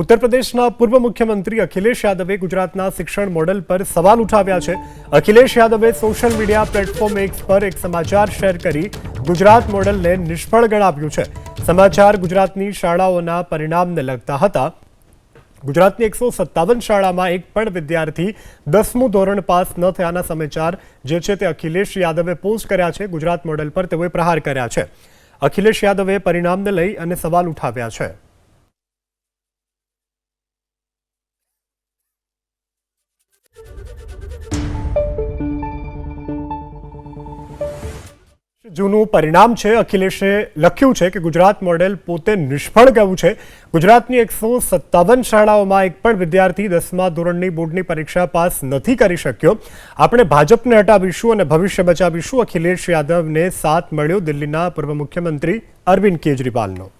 ઉત્તર પ્રદેશના પૂર્વ મુખ્યમંત્રી અખિલેશ યાદવે ગુજરાતના શિક્ષણ મોડલ પર સવાલ ઉઠાવ્યા છે. અખિલેશ યાદવે સોશિયલ મીડિયા પ્લેટફોર્મ એક્સ પર એક સમાચાર શેર કરી ગુજરાત મોડલને નિષ્ફળ ગણાવ્યું છે. સમાચાર ગુજરાતની શાળાઓના પરિણામને લગતા હતા. ગુજરાતની એકસો સત્તાવન શાળામાં એક પણ વિદ્યાર્થી દસમું ધોરણ પાસ ન થયાના સમાચાર જે છે તે અખિલેશ યાદવે પોસ્ટ કર્યા છે. ગુજરાત મોડલ પર તેઓએ પ્રહાર કર્યા છે. અખિલેશ યાદવે પરિણામને લઈ અને સવાલ ઉઠાવ્યા છે. જૂનું પરિણામ છે? અખિલેશે લખ્યું છે કે ગુજરાત મોડેલ પોતે નિષ્ફળ ગયું છે. ગુજરાતની એકસો સત્તાવન શાળાઓમાં એક પણ વિદ્યાર્થી દસમા ધોરણની બોર્ડની પરીક્ષા પાસ નથી કરી શક્યો. આપણે ભાજપને હટાવીશું અને ભવિષ્ય બચાવીશું. અખિલેશ યાદવને સાથ મળ્યો દિલ્હીના પૂર્વ મુખ્યમંત્રી અરવિંદ કેજરીવાલનો.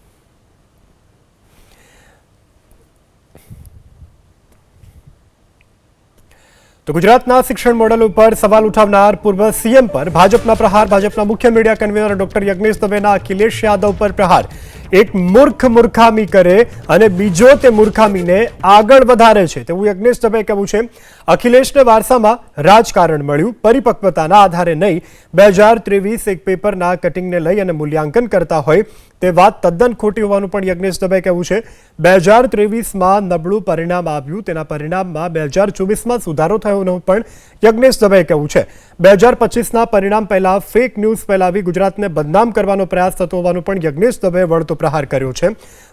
તો ગુજરાતના શિક્ષણ મોડેલ ઉપર સવાલ ઉઠાવનાર પૂર્વ સીએમ પર ભાજપના પ્રહાર. ભાજપના મુખ્ય મીડિયા કન્વીનર ડોક્ટર યજ્ઞેશ દવેના અખિલેશ યાદવ પર પ્રહાર. એક મૂર્ખ મૂર્ખામી કરે અને બીજો તે મૂર્ખામીને આગળ વધારે છે. તેવું યજ્ઞેશ દવે કહેવું છે. અખિલેશને વારસામાં રાજકારણ મળ્યું. પરિપક્વતાના આધારે નહીં. બે હજાર ત્રેવીસ એક પેપરના કટિંગને લઈ અને મૂલ્યાંકન કરતા હોય તે વાત તદ્દન ખોટી હોવાનું પણ યજ્ઞેશ દવે કહેવું છે. બે હજાર ત્રેવીસમાં નબળું પરિણામ આવ્યું. તેના પરિણામમાં બે હજાર ચોવીસમાં સુધારો થયોનું પણ યજ્ઞેશ દવેએ કહેવું છે. બે હજાર પચીસના પરિણામ પહેલા ફેક ન્યૂઝ ફેલાવી ગુજરાતને બદનામ કરવાનો પ્રયાસ થતો હોવાનું પણ યજ્ઞેશ દવેએ વળતો પ્રહાર કર્યો છે.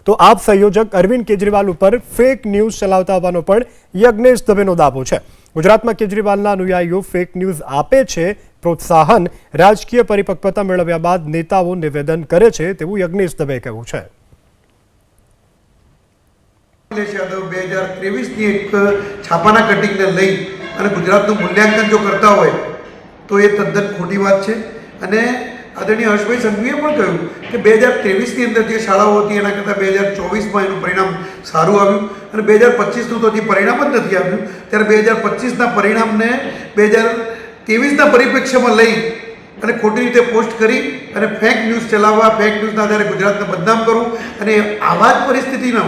તો આપ સંયોજક અરવિંદ કેજરીવાલ ઉપર ફેક ન્યૂઝ ચલાવતા હોવાનો પણ યજ્ઞેશ દવેનો દાવો છે. ગુજરાતમાં કેજરીવાલના અનુયાયીઓ ફેક ન્યૂઝ આપે છે, પ્રોત્સાહન, રાજકીય પરિપક્વતા મેળવ્યા બાદ નેતાઓ નિવેદન કરે છે તેવું યજ્ઞેશ દવે કહેવું છે. યાદવ બે હજાર લઈ અને ગુજરાતનું મૂલ્યાંકન જો કરતા હોય, તો એ તદ્દન ખોટી વાત છે. અને આદરણીય હર્ષભાઈ સંઘવીએ પણ કહ્યું કે બે હજાર ત્રેવીસની અંદર જે શાળાઓ હતી એના કરતાં બે હજાર ચોવીસમાં એનું પરિણામ સારું આવ્યું અને બે હજાર પચીસનું તો હજી પરિણામ જ નથી આવ્યું. ત્યારે બે હજાર પચીસના પરિણામને બે હજાર ત્રેવીસના પરિપ્રેક્ષ્યમાં લઈ અને ખોટી રીતે પોસ્ટ કરી અને ફેક ન્યૂઝ ચલાવવા ફેક ન્યૂઝના આધારે ગુજરાતને બદનામ કરવું અને આવા જ પરિસ્થિતિનો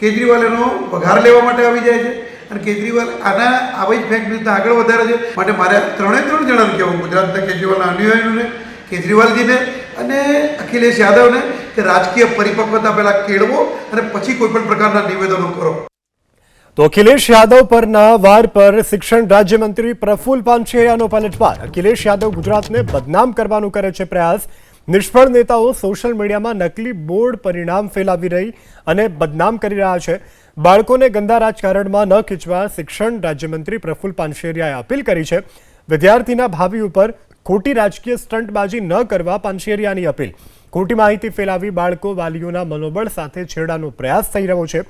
કેજરીવાલ એનો વઘાર લેવા માટે આવી જાય છે. અને કેજરીવાલ આના આવી જ ફેક ન્યૂઝને આગળ વધારે છે. માટે મારે ત્રણે ત્રણ જણાને કહેવું, ગુજરાતના કેજરીવાલના અનુયાયીઓને કેજરીવાલજીને અને અખિલેશ યાદવને કે રાજકીય પરિપક્વતા પહેલાં કેળવો અને પછી કોઈ પણ પ્રકારના નિવેદનો કરો. તો અખિલેશ યાદવ પરના વાર પર શિક્ષણ રાજ્યમંત્રી પ્રફુલ પાનછેરિયાનો પલટવાર અખિલેશ યાદવ ગુજરાતને બદનામ કરવાનું કરે છે પ્રયાસ. નિષ્ફળ નેતાઓ સોશિયલ મીડિયામાં નકલી બોર્ડ પરિણામ ફેલાવી રહી અને બદનામ કરી રહ્યા છે. બાળકોને ગંદા રાજકારણમાં ન ખીચવા શિક્ષણ રાજ્યમંત્રી પ્રફુલ પાનશેરિયાએ અપીલ કરી છે. વિદ્યાર્થીના ભાવિ ઉપર ખોટી રાજકીય સ્ટંટબાજી ન કરવા પાનશેરિયાની અપીલ. ખોટી માહિતી ફેલાવી બાળકો વાલીઓના મનોબળ સાથે છેડાનો પ્રયાસ થઈ રહ્યો છે.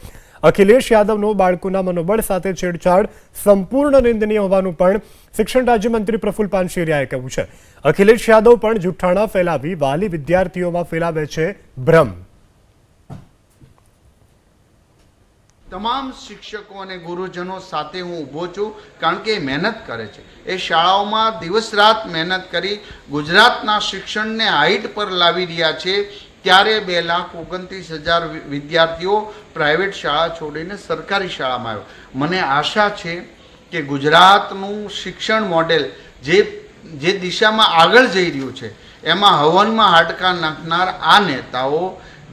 અખિલેશ યાદવનો બાળકોના મનોબળ સાથે છેડછાડ સંપૂર્ણ નિંદનીય હોવાનું પણ શિક્ષણ રાજ્યમંત્રી પ્રફુલ પાનશેરિયાએ કહ્યું છે. અખિલેશ યાદવ પણ જુઠ્ઠાણા ફેલાવી વાલી વિદ્યાર્થીઓમાં ફેલાવે છે ભ્રમ. તમામ શિક્ષકો અને ગુરુજનો સાથે હું ઊભો છું કારણ કે એ મહેનત કરે છે. એ શાળાઓમાં દિવસ રાત મહેનત કરી ગુજરાતના શિક્ષણને હાઈટ પર લાવી રહ્યા છે. ત્યારે બે લાખ ઓગણત્રીસ હજાર વિદ્યાર્થીઓ પ્રાઇવેટ શાળા છોડીને સરકારી શાળામાં આવ્યો. મને આશા છે કે ગુજરાતનું શિક્ષણ મોડેલ જે જે દિશામાં આગળ જઈ રહ્યું છે, એમાં હવનમાં હાડકા નાખનાર આ નેતાઓ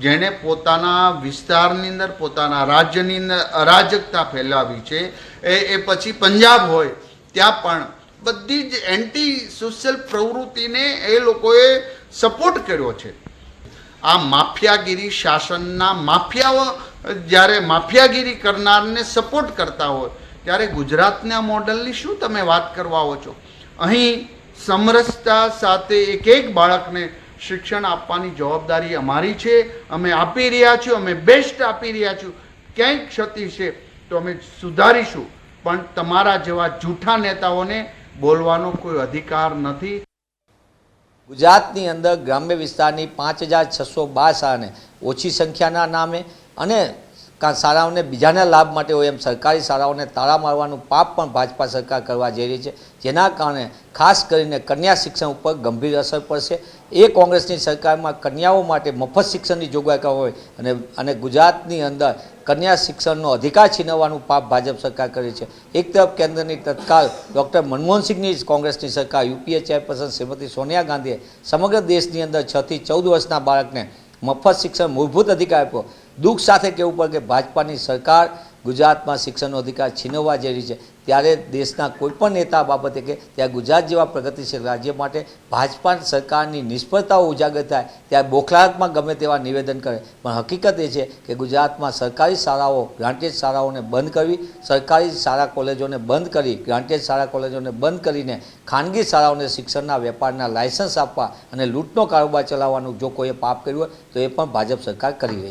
જેણે પોતાના વિસ્તારની અંદર, પોતાના રાજ્યની અંદર અરાજકતા ફેલાવી છે. એ એ પછી પંજાબ હોય, ત્યાં પણ બધી જ એન્ટી સોશિયલ પ્રવૃત્તિને એ લોકોએ સપોર્ટ કર્યો છે. આ માફિયાગીરી શાસનના માફિયાઓ, જ્યારે માફિયાગીરી કરનારને સપોર્ટ કરતા હોય, ત્યારે ગુજરાતના મોડલની શું તમે વાત કરવા આવો છો? અહીં સમરસતા સાથે એક એક બાળકને શિક્ષણ આપવાની જવાબદારી અમારી છે. અમે આપી રહ્યા છીએ, અમે બેસ્ટ આપી રહ્યા છીએ. ક્યાંય ક્ષતિ છે તો અમે સુધારીશું. પણ તમારા જેવા જૂઠા નેતાઓને બોલવાનો કોઈ અધિકાર નથી. ગુજરાતની અંદર ગ્રામ્ય વિસ્તારની પાંચ હજાર છસો બાર શાળાને ઓછી સંખ્યાના નામે અને કાં શાળાઓને બીજાના લાભ માટે હોય એમ સરકારી શાળાઓને તાળા મારવાનું પાપ પણ ભાજપા સરકાર કરવા જઈ રહી છે. જેના કારણે ખાસ કરીને કન્યા શિક્ષણ ઉપર ગંભીર અસર પડશે. એ કોંગ્રેસની સરકારમાં કન્યાઓ માટે મફત શિક્ષણની જોગવાઈ હોય અને અને ગુજરાતની અંદર કન્યા શિક્ષણનો અધિકાર છીનવવાનું પાપ ભાજપ સરકાર કરે છે. એક તરફ કેન્દ્રની તત્કાલ ડૉક્ટર મનમોહનસિંહની કોંગ્રેસની સરકાર યુપીએ ચેરપર્સન શ્રીમતી સોનિયા ગાંધીએ સમગ્ર દેશની અંદર છથી ચૌદ વર્ષના બાળકને મફત શિક્ષણ મૂળભૂત અધિકાર આપ્યો. દુઃખ સાથે કહેવું પડે કે ભાજપાની સરકાર ગુજરાતમાં શિક્ષણનો અધિકાર છીનવવા જઈ રહી છે, ત્યારે દેશના કોઈપણ નેતા બાબતે કે ત્યાં ગુજરાત જેવા પ્રગતિશીલ રાજ્ય માટે ભાજપા સરકારની નિષ્ફળતાઓ ઉજાગર થાય ત્યારે બોખલાહટમાં ગમે તેવા નિવેદન કરે. પણ હકીકત એ છે કે ગુજરાતમાં સરકારી શાળાઓ, ગ્રાન્ટેડ શાળાઓને બંધ કરવી, સરકારી શાળા કોલેજોને બંધ કરી, ગ્રાન્ટેડ શાળા કોલેજોને બંધ કરીને ખાનગી શાળાઓને શિક્ષણના વેપારના લાયસન્સ આપવા અને લૂંટનો કારોબાર ચલાવવાનું જો કોઈએ પાપ કર્યું હોય, તો એ પણ ભાજપ સરકાર કરી રહી છે.